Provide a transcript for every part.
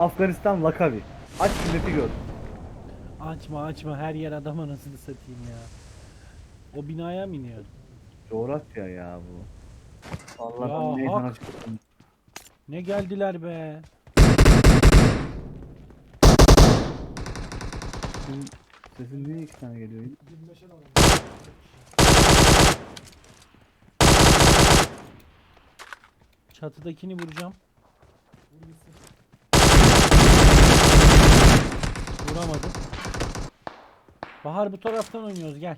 Afganistan Lakavi. Aç milleti gör. Açma açma her yer adam anasını satayım ya. O binaya mı iniyor? Coğrafya ya bu. Ya, Allah'tan meydana hak. Ne geldiler be. Senin sesin niye iki tane geliyor? Çatıdakini vuracağım. Vuramadım. Bahar bu taraftan oynuyoruz gel.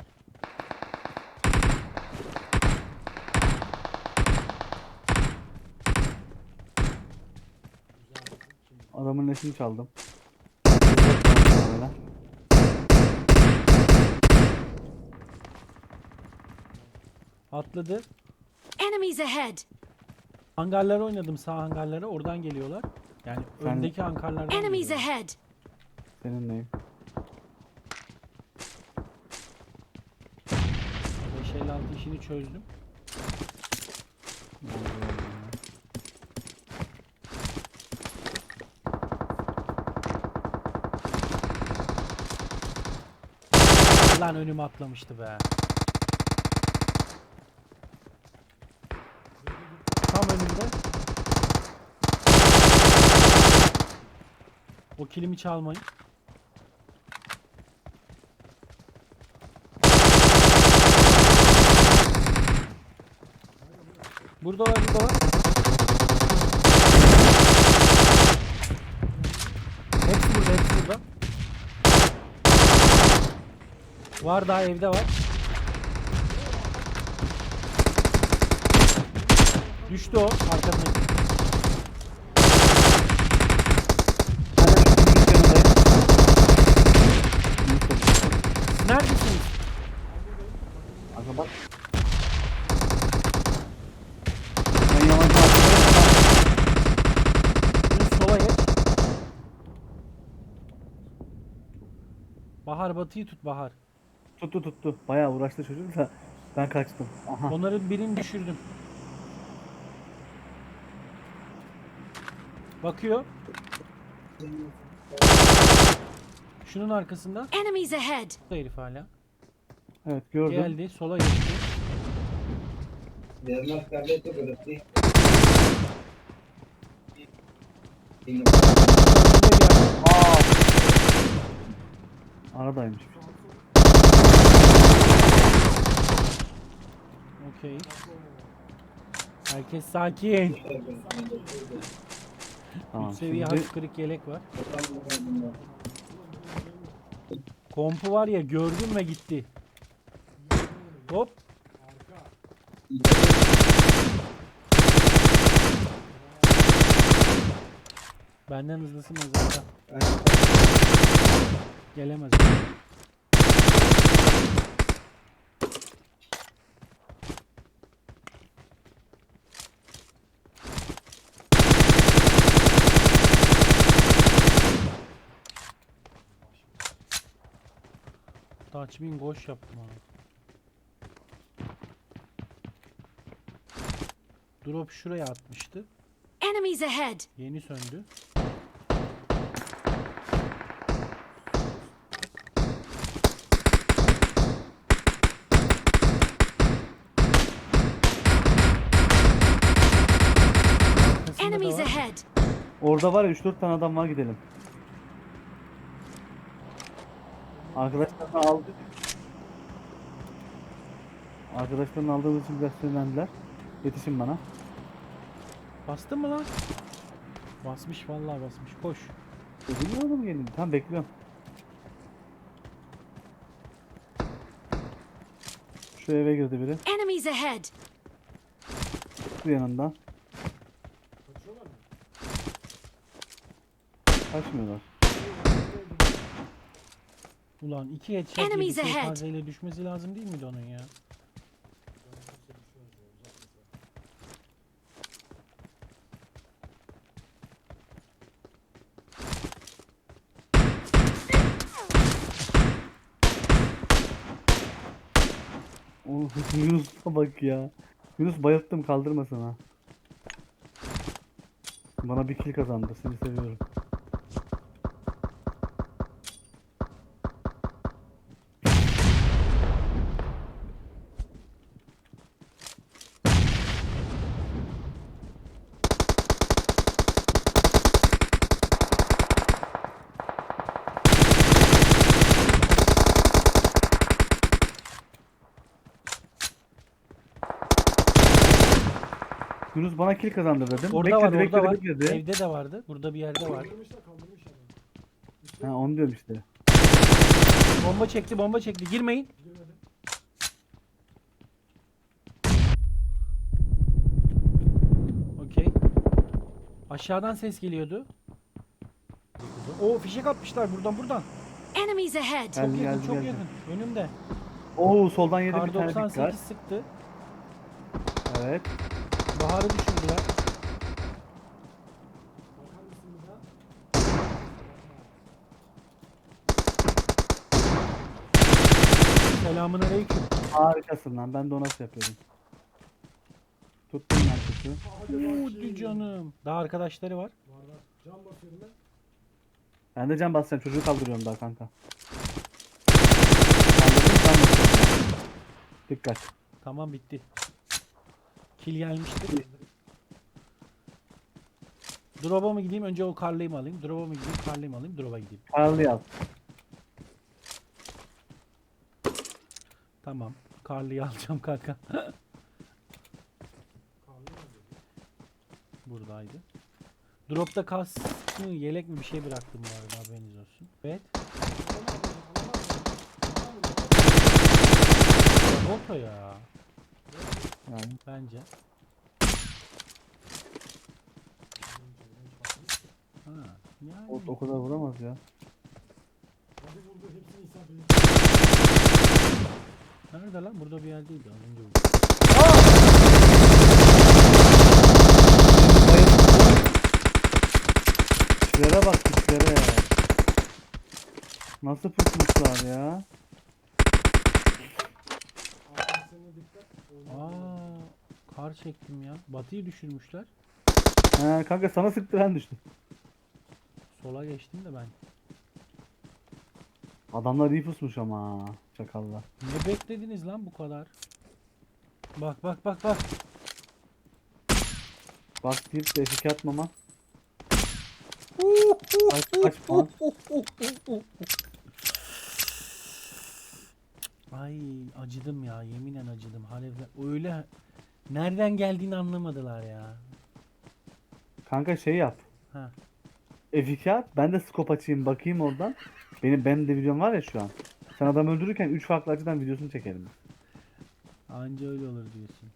Adamın nesini çaldım. Atladı. Enemies ahead! Hangarlara oynadım sağ hangarlara oradan geliyorlar. Yani Sen- öndeki hangarlardan Enemies geliyorlar. Ahead! Senin neyim? 556 işini çözdüm. Lan önüme atlamıştı be. Tam önümde. O kilimi çalmayın. Burada var burada var. Hepsi burada hepsi burada. Var daha evde var. Düştü o arkasındaki. Neredesiniz? Aga bak. Ben yalancı atlıyorum. Dün sola geç. Bahar batıyı tut Bahar. Tuttu tuttu. Bayağı uğraştı çocuk da ben kaçtım. Aha. Onların birini düşürdüm. Bakıyor. Şunun arkasında. Enemies ahead! Bu herif hala. Evet gördüm. Geldi sola geçti. Aradaymış. Okey. Herkes sakin. Tamam. 3 seviye Şimdi hafif kırık yelek var. Kompu var ya gördüm ve gitti. Hop. Benden hızlısı mezarda. Gelemez. Touchmin koş yaptım ona. Drop şuraya atmıştı. Enemies ahead! Yeni söndü. Orada var ya 3-4 tane adam var gidelim. Arkadaşlarını aldık. Arkadaşlarını aldığımız için biraz sinirlendiler. Yetişin bana. Bastın mı lan? Basmış vallahi basmış. Koş. Bilmiyorum mu gelin? Tamam bekliyorum. Şu eve girdi biri. Enemies ahead! Bu yanından. Kaçmıyorlar. Ulan iki headshot Enemies yedi. ahead. düşmesi lazım değil miydi onun ya? Oh, Yunus'a bak ya. Yunus bayılttım kaldırmasın ha. Bana bir kill kazandı. Seni seviyorum. Yunus bana kill kazandır dedim. Orada var, bekledi, orada var. bekledi, bekledi. Evde de vardı. Burada bir yerde var. Ha onu diyorum işte. Bomba çekti, bomba çekti. Girmeyin. Okey. Aşağıdan ses geliyordu. O fişek atmışlar buradan buradan. Enemies ahead! Geldi, Çok yakın, geldi, çok geldi. yakın. Önümde. Oo soldan yedi Kar bir tane 98 dikkat. sıktı. Evet. Bahar'ı düşürdüler. Selamun aleyküm. Harikasın lan. Ben de o nasıl yapıyordum. Tuttum ben tutu. Hadi canım. Daha arkadaşları var. Ben de can basacağım. Çocuğu kaldırıyorum daha kanka. Kaldırdım can basıyorum. Dikkat. Tamam bitti. Kill gelmiştir. Drop'a mı gideyim? Önce o karlıyı mı alayım? Drop'a mı gideyim? Karlıyı mı alayım? Drop'a gideyim. Karlı yaz. Tamam. Karlıyı alacağım kanka. Buradaydı. Drop'ta kas mı, yelek mi bir şey bıraktım bu arada haberiniz olsun. Evet. Boto ya. Yani. Bence. Ha, yani. O, o kadar vuramaz ya. Nerede lan? Burada bir yerdeydi az önce. vurdu. Kişilere bak kişilere. Nasıl pusmuşlar ya? Aa, kar çektim ya. Batıyı düşürmüşler. He kanka sana sıktı ben düştüm. Sola geçtim de ben. Adamlar iyi pusmuş ama. Çakallar. Ne beklediniz lan bu kadar? Bak bak bak bak. Bak deyip de eşik atmama. Kaç, kaç puan? Ay acıdım ya yeminle acıdım. Halevler öyle nereden geldiğini anlamadılar ya. Kanka şey yap. Ha. F2 at. Ben de scope açayım bakayım oradan. Benim benim de videom var ya şu an. Sen adam öldürürken 3 farklı açıdan videosunu çekelim. Anca öyle olur diyorsun.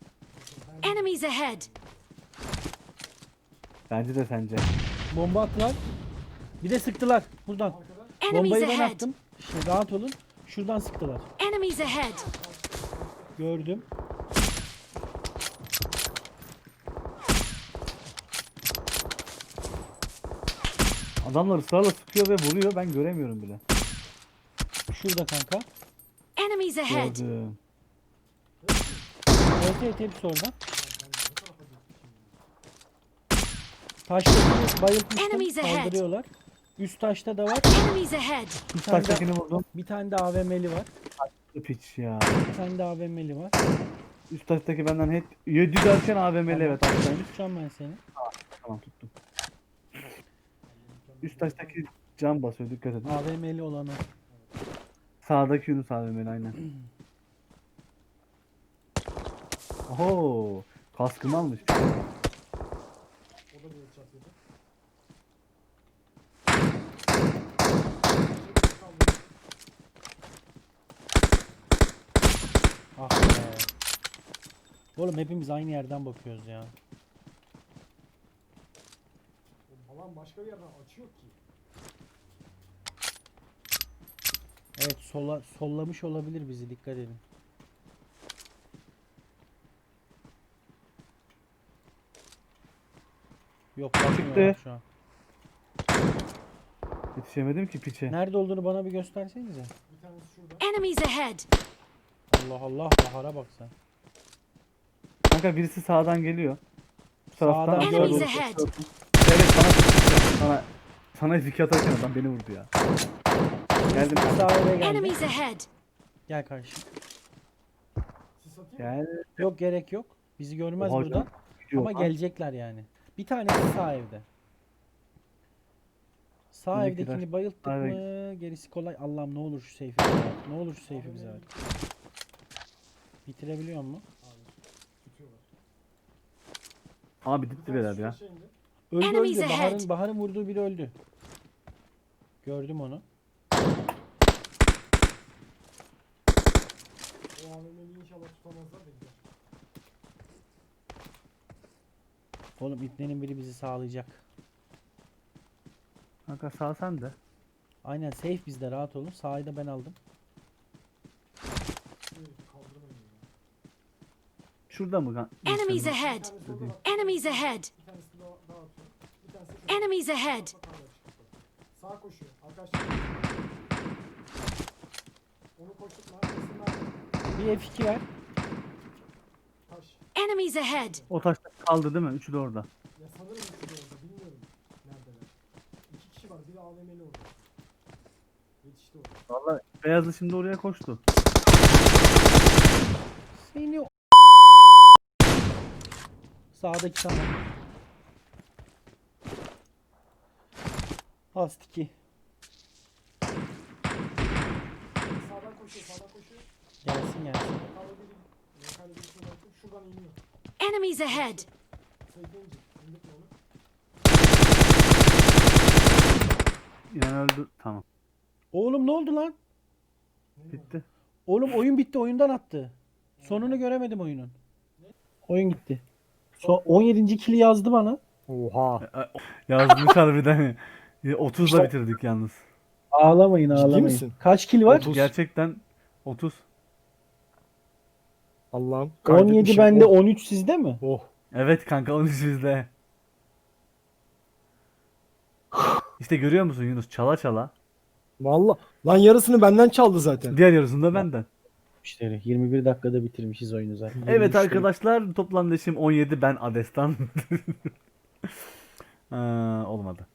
Enemies ahead! Bence de sence. Bomba attılar. Bir de sıktılar buradan. Enemies Bombayı ben ahead! attım. Şey, rahat olun. Şuradan sıktılar. Enemies ahead! Gördüm. Adamlar ısrarla sıkıyor ve vuruyor ben göremiyorum bile. Şurada kanka. Enemies ahead! Gördüm. Evet evet hepsi orada. Taştakini bayıltmıştım. Enemies ahead. Kaldırıyorlar. Üst taşta da var. Enemies ahead! Üst tane taştakini vurdum. Bir tane de AVM'li var. Piç ya. Bir tane de AVM'li var. Üst taştaki benden hep 7 derken AVM'li evet aşağıymış. Tutacağım ben seni. Tamam tuttum. Üst taştaki cam basıyor dikkat edin. AVM'li olan o. Sağdaki Yunus AVM'li aynen. Oho, kaskımı almış. Ah be. Oğlum hepimiz aynı yerden bakıyoruz ya. Alan başka bir yerden açıyor ki. Evet sola sollamış olabilir bizi dikkat edin. Yok bakmıyorlar Çıktı. şu an. Yetişemedim ki piçe. Nerede olduğunu bana bir göstersenize. Bir tanesi şurada. Enemies ahead! Allah Allah Bahar'a bak sen. Kanka birisi sağdan geliyor. Bu taraftan Sağdan ahead. koşuyor. Evet sana sıkıştı. sana sana fiki atarken adam beni vurdu ya. Geldim. Sağ eve geldi. Enemies ahead! Gel mı? Gel. Yok gerek yok. Bizi görmez Oha burada. canım, gidiyor Ama gelecekler yani. Bir tanesi sağ evde. Sağ Öndekiler evdekini bayılttık sağ mı gerisi kolay. Allah'ım ne olur şu seyfi bize ver. Ne olur şu seyfi bize ver. Bitirebiliyor mu? Abi dipti beyler ya. Öldü Enemies öldü. ahead. Bahar'ın, Bahar'ın vurduğu biri öldü. Gördüm onu. O AVM'yi inşallah tutamazlar da gider. Oğlum ipnenin biri bizi sağlayacak. Kanka sağ sen de. Aynen safe bizde rahat olun. Sağı da ben aldım. Şu herifi kaldırmayın ya. Şurada mı? Enemies ahead! Enemies ahead! Enemies ahead! Sağa koşuyor. Arkadaşlar. Onu Bir F2 ver. taş. Enemies ahead! O taşta kaldı değil mi? Üçü de orada. Ya sanırım ikisi de orada. Bilmiyorum. Neredeler. İki kişi var. Biri AVM'li orada. Yetişti orada. Vallahi beyazlı şimdi oraya koştu. Seni o- Sağdaki tamam. Astiki. Sağdan koşuyor. Sağdan koşuyor. Gelsin gelsin. Biri. Şuradan iniyor. Enemies ahead! Sevdiğince. Onu. Öldü. Tamam. Oğlum ne oldu lan? Bitti. Oğlum oyun bitti oyundan attı. Sonunu göremedim oyunun. Oyun gitti. So 17. kili yazdı bana. Oha. Yazmış harbiden. 30'la bitirdik yalnız. Ağlamayın ağlamayın. misin? Kaç kil var? 30. Gerçekten 30. Allah'ım. 17 kaydetmişim. bende Oh. 13 sizde mi? oh. Evet kanka 13 bizde. İşte görüyor musun Yunus çala çala. Valla. Lan yarısını benden çaldı zaten. Diğer yarısını da benden. İşte 21 dakikada bitirmişiz oyunu zaten. Evet 23'te arkadaşlar toplam leşim 17 ben Adestan. Aa, olmadı.